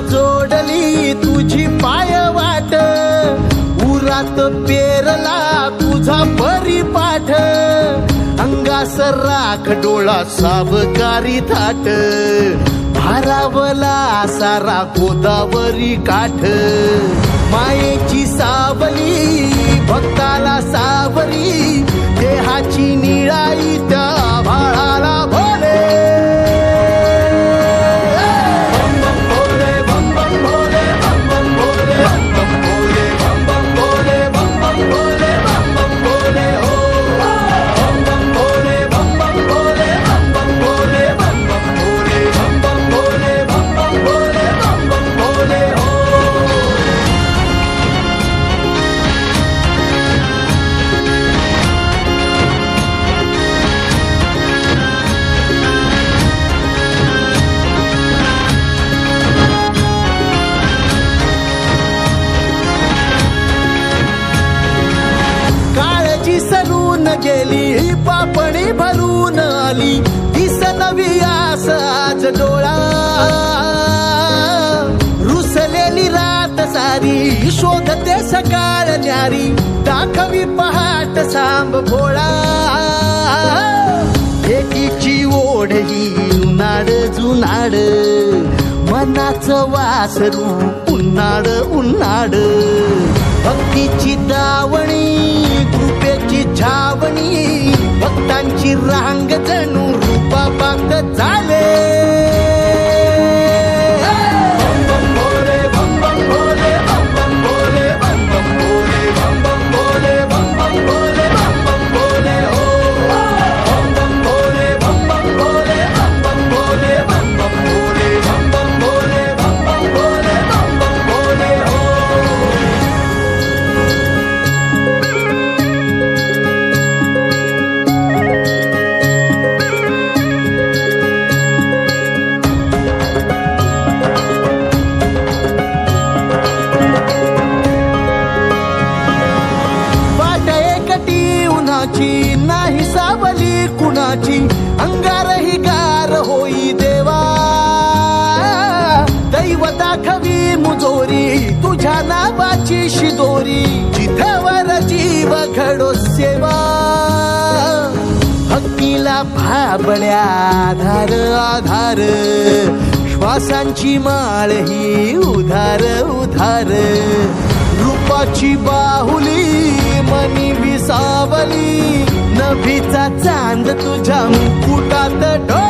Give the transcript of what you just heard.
जोडली तुझी पाय वाट. उरात पेरला तुझा परिपाठ. अंगास राख डोळा सावकारी थाट. भारावला सारा गोदावरी काठ. मायेची सावली भक्त गेली ही पापणी भरून आली. दिस नवी आस आज डोळा. रुसलेली रात सारी शोधते सकाळ न्यारी. दाखवी पहाट सांब भोळा. एकीची ओढ ही उन्हाळ जुनाड मनाचं वासरू उन्हाळ उन्हाळ. भक्तीची दावणी भक्तांची रांग जणू रूपा पांग झाले. कोणाची नाही सावली कुणाची अंगारही गार होई देवा. दैव दाखवी मुजोरी तुझ्या नावाची शिदोरी जिथवर जीव घडो सेवा. हक्कीला भाबळ्या आधार आधार. श्वासांची माळ ही उधार उधार. रूपाची बाहुली सावली नभीचा चांद तुझ्या मुकुटात डोले